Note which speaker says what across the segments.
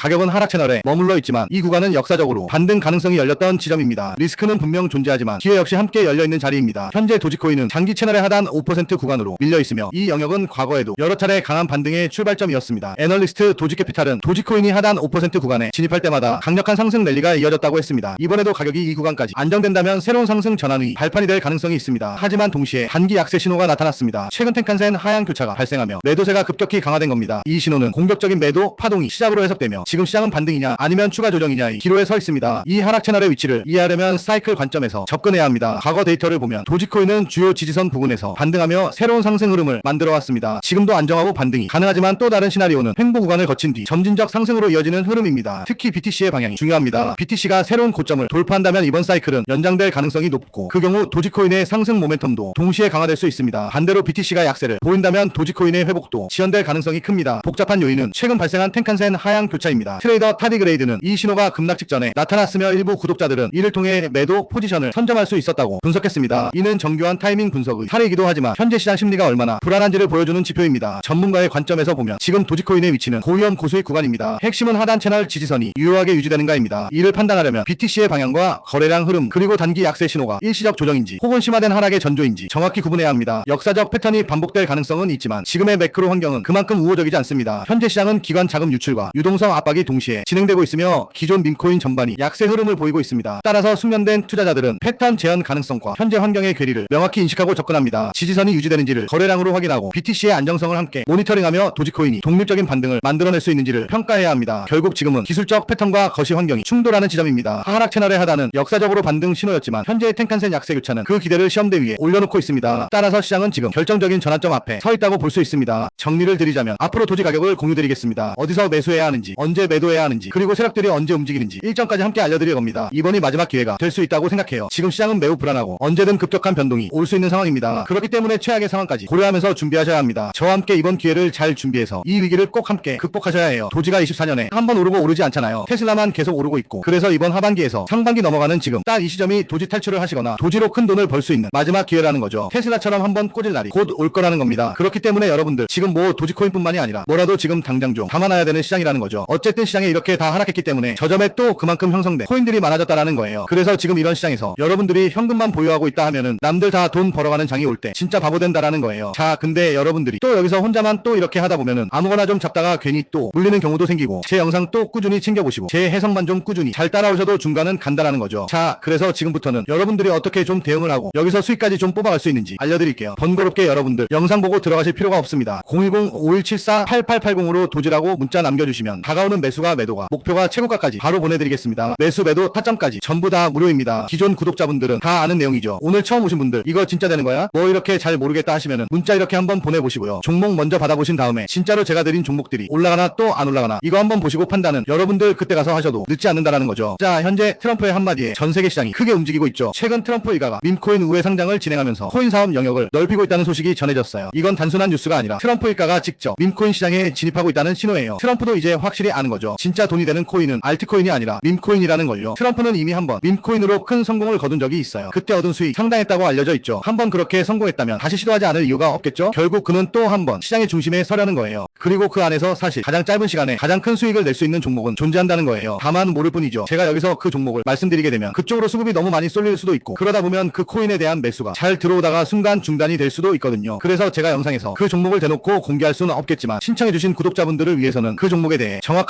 Speaker 1: 가격은 하락 채널에 머물러 있지만 이 구간은 역사적으로 반등 가능성이 열렸던 지점입니다. 리스크는 분명 존재하지만 기회 역시 함께 열려있는 자리입니다. 현재 도지코인은 장기 채널의 하단 5% 구간으로 밀려 있으며 이 영역은 과거에도 여러 차례 강한 반등의 출발점이었습니다. 애널리스트 도지캐피탈은 도지코인이 하단 5% 구간에 진입할 때마다 강력한 상승 랠리가 이어졌다고 했습니다. 이번에도 가격이 이 구간까지 안정된다면 새로운 상승 전환의 발판이 될 가능성이 있습니다. 하지만 동시에 단기 약세 신호가 나타났습니다. 최근 텐칸센 하향 교차가 발생하며 매도세가 급격히 강화된 겁니다. 이 신호는 공격적인 매도 파동이 시작으로 해석되며 지금 시장은 반등이냐 아니면 추가 조정이냐의 기로에 서 있습니다. 이 하락 채널의 위치를 이해하려면 사이클 관점에서 접근해야 합니다. 과거 데이터를 보면 도지코인은 주요 지지선 부근에서 반등하며 새로운 상승 흐름을 만들어 왔습니다. 지금도 안정하고 반등이 가능하지만 또 다른 시나리오는 횡보 구간을 거친 뒤 점진적 상승으로 이어지는 흐름입니다. 특히 BTC의 방향이 중요합니다. BTC가 새로운 고점을 돌파한다면 이번 사이클은 연장될 가능성이 높고 그 경우 도지코인의 상승 모멘텀도 동시에 강화될 수 있습니다. 반대로 BTC가 약세를 보인다면 도지코인의 회복도 지연될 가능성이 큽니다. 복잡한 요인은 최근 발생한 텐칸센 하향 교차입니다. 트레이더 타디 그레이드는 이 신호가 급락 직전에 나타났으며 일부 구독자들은 이를 통해 매도 포지션을 선점할 수 있었다고 분석했습니다. 이는 정교한 타이밍 분석의 사례이기도 하지만 현재 시장 심리가 얼마나 불안한지를 보여주는 지표입니다. 전문가의 관점에서 보면 지금 도지코인의 위치는 고위험 고수익 구간입니다. 핵심은 하단 채널 지지선이 유효하게 유지되는가입니다. 이를 판단하려면 BTC의 방향과 거래량 흐름 그리고 단기 약세 신호가 일시적 조정인지 혹은 심화된 하락의 전조인지 정확히 구분해야 합니다. 역사적 패턴이 반복될 가능성은 있지만 지금의 매크로 환경은 그만큼 우호적이지 않습니다. 현재 시장은 기관 자금 유출과 유동성 압박 이 동시에 진행되고 있으며 기존 민코인 전반이 약세 흐름을 보이고 있습니다. 따라서 숙련된 투자자들은 패턴 재현 가능성과 현재 환경의 괴리를 명확히 인식하고 접근합니다. 지지선이 유지되는지를 거래량으로 확인하고 BTC의 안정성을 함께 모니터링하며 도지코인이 독립적인 반등을 만들어낼 수 있는지를 평가해야 합니다. 결국 지금은 기술적 패턴과 거시 환경이 충돌하는 지점입니다. 하락 채널의 하단은 역사적으로 반등 신호였지만 현재의 텐칸센 약세 교차는 그 기대를 시험대 위에 올려놓고 있습니다. 따라서 시장은 지금 결정적인 전환점 앞에 서 있다고 볼 수 있습니다. 정리를 드리자면 앞으로 도지 가격을 공유드리겠습니다. 어디서 매수해야 하는지, 언제 매도해야 하는지, 그리고 세력들이 언제 움직이는지 일정까지 함께 알려드릴 겁니다. 이번이 마지막 기회가 될 수 있다고 생각해요. 지금 시장은 매우 불안하고 언제든 급격한 변동이 올 수 있는 상황입니다. 그렇기 때문에 최악의 상황까지 고려하면서 준비하셔야 합니다. 저와 함께 이번 기회를 잘 준비해서 이 위기를 꼭 함께 극복하셔야 해요. 도지가 24년에 한 번 오르고 오르지 않잖아요. 테슬라만 계속 오르고 있고 그래서 이번 하반기에서 상반기 넘어가는 지금 딱 이 시점이 도지 탈출을 하시거나 도지로 큰 돈을 벌 수 있는 마지막 기회라는 거죠. 테슬라처럼 한번 꽂을 날이 곧 올 거라는 겁니다. 그렇기 때문에 여러분들 지금 뭐 도지코인뿐만이 아니라 뭐라도 지금 당장 좀 담아놔야 되는 시장이라는 거죠. 어 쨌든 시장에 이렇게 다 하락했기 때문에 저점에 또 그만큼 형성된 코인들이 많아졌다라는 거예요. 그래서 지금 이런 시장에서 여러분들이 현금만 보유하고 있다 하면은 남들 다 돈 벌어가는 장이 올 때 진짜 바보 된다라는 거예요. 자, 근데 여러분들이 또 여기서 혼자만 또 이렇게 하다 보면은 아무거나 좀 잡다가 괜히 또 물리는 경우도 생기고 제 영상 또 꾸준히 챙겨보시고 제 해석만 좀 꾸준히 잘 따라오셔도 중간은 간다라는 거죠. 자, 그래서 지금부터는 여러분들이 어떻게 좀 대응을 하고 여기서 수익까지 좀 뽑아갈 수 있는지 알려드릴게요. 번거롭게 여러분들 영상 보고 들어가실 필요가 없습니다. 010-5174-8880으로 도지라고 문자 남겨주시면 다가오는 매수가 매도가 목표가 최고가까지 바로 보내드리겠습니다. 매수 매도 타점까지 전부 다 무료입니다. 기존 구독자분들은 다 아는 내용이죠. 오늘 처음 오신 분들 이거 진짜 되는 거야? 뭐 이렇게 잘 모르겠다 하시면은 문자 이렇게 한번 보내보시고요. 종목 먼저 받아보신 다음에 진짜로 제가 드린 종목들이 올라가나 또 안 올라가나 이거 한번 보시고 판단은 여러분들 그때 가서 하셔도 늦지 않는다라는 거죠. 자 현재 트럼프의 한마디에 전 세계 시장이 크게 움직이고 있죠. 최근 트럼프 일가가 밈코인 우회 상장을 진행하면서 코인 사업 영역을 넓히고 있다는 소식이 전해졌어요. 이건 단순한 뉴스가 아니라 트럼프 일가가 직접 밈코인 시장에 진입하고 있다는 신호예요. 트럼프도 이제 확실히 아는 거죠. 진짜 돈이 되는 코인은 알트코인이 아니라 밈코인이라는 걸요. 트럼프는 이미 한번 밈코인으로 큰 성공을 거둔 적이 있어요. 그때 얻은 수익 상당했다고 알려져 있죠. 한번 그렇게 성공했다면 다시 시도하지 않을 이유가 없겠죠. 결국 그는 또 한 번 시장의 중심에 서려는 거예요. 그리고 그 안에서 사실 가장 짧은 시간에 가장 큰 수익을 낼 수 있는 종목은 존재한다는 거예요. 다만 모를 뿐이죠. 제가 여기서 그 종목을 말씀드리게 되면 그쪽으로 수급이 너무 많이 쏠릴 수도 있고 그러다 보면 그 코인에 대한 매수가 잘 들어오다가 순간 중단이 될 수도 있거든요. 그래서 제가 영상에서 그 종목을 대놓고 공개할 수는 없겠지만 신청해주신 구독자분들을 위해서는 그 종목에 대해 정확한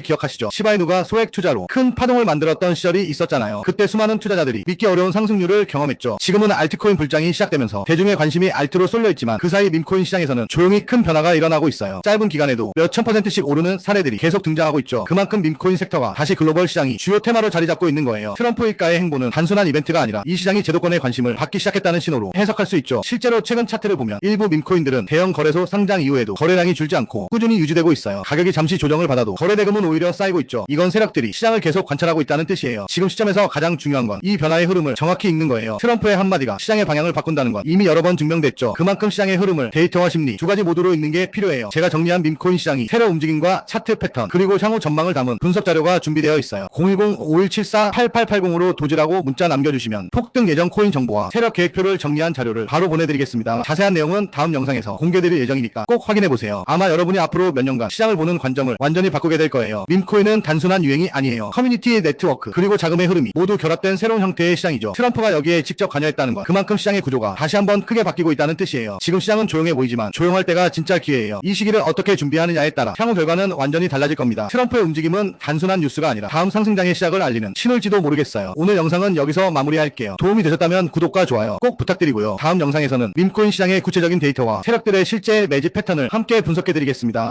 Speaker 1: 기억하시죠? 시바이누가 소액 투자로 큰 파동을 만들었던 시절이 있었잖아요. 그때 수많은 투자자들이 믿기 어려운 상승률을 경험했죠. 지금은 알트코인 불장이 시작되면서 대중의 관심이 알트로 쏠려 있지만 그 사이 밈코인 시장에서는 조용히 큰 변화가 일어나고 있어요. 짧은 기간에도 몇천 퍼센트씩 오르는 사례들이 계속 등장하고 있죠. 그만큼 밈코인 섹터가 다시 글로벌 시장이 주요 테마로 자리 잡고 있는 거예요. 트럼프 일가의 행보는 단순한 이벤트가 아니라 이 시장이 제도권의 관심을 받기 시작했다는 신호로 해석할 수 있죠. 실제로 최근 차트를 보면 일부 밈코인들은 대형 거래소 상장 이후에도 거래량이 줄지 않고 꾸준히 유지되고 있어요. 가격이 잠시 조정을 받아도 거래 대금은 부담은 오히려 쌓이고 있죠. 이건 세력들이 시장을 계속 관찰하고 있다는 뜻이에요. 지금 시점에서 가장 중요한 건 이 변화의 흐름을 정확히 읽는 거예요. 트럼프의 한마디가 시장의 방향을 바꾼다는 건 이미 여러 번 증명됐죠. 그만큼 시장의 흐름을 데이터와 심리 두 가지 모두로 읽는 게 필요해요. 제가 정리한 밈코인 시장이 세력 움직임과 차트 패턴 그리고 향후 전망을 담은 분석 자료가 준비되어 있어요. 010-5174-8880으로 도지라고 문자 남겨주시면 폭등 예정 코인 정보와 세력 계획표를 정리한 자료를 바로 보내드리겠습니다. 자세한 내용은 다음 영상에서 공개드릴 예정이니까 꼭 확인해보세요. 아마 여러분이 앞으로 몇 년간 시장을 보는 관점을 완전히 바꾸게 될 거예요. 밈코인은 단순한 유행이 아니에요. 커뮤니티 네트워크 그리고 자금의 흐름이 모두 결합된 새로운 형태의 시장이죠. 트럼프가 여기에 직접 관여했다는 건 그만큼 시장의 구조가 다시 한번 크게 바뀌고 있다는 뜻이에요. 지금 시장은 조용해 보이지만 조용할 때가 진짜 기회예요. 이 시기를 어떻게 준비하느냐에 따라 향후 결과는 완전히 달라질 겁니다. 트럼프의 움직임은 단순한 뉴스가 아니라 다음 상승장의 시작을 알리는 신호일지도 모르겠어요. 오늘 영상은 여기서 마무리할게요. 도움이 되셨다면 구독과 좋아요 꼭 부탁드리고요. 다음 영상에서는 밈코인 시장의 구체적인 데이터와 세력들의 실제 매집 패턴을 함께 분석해드리겠습니다.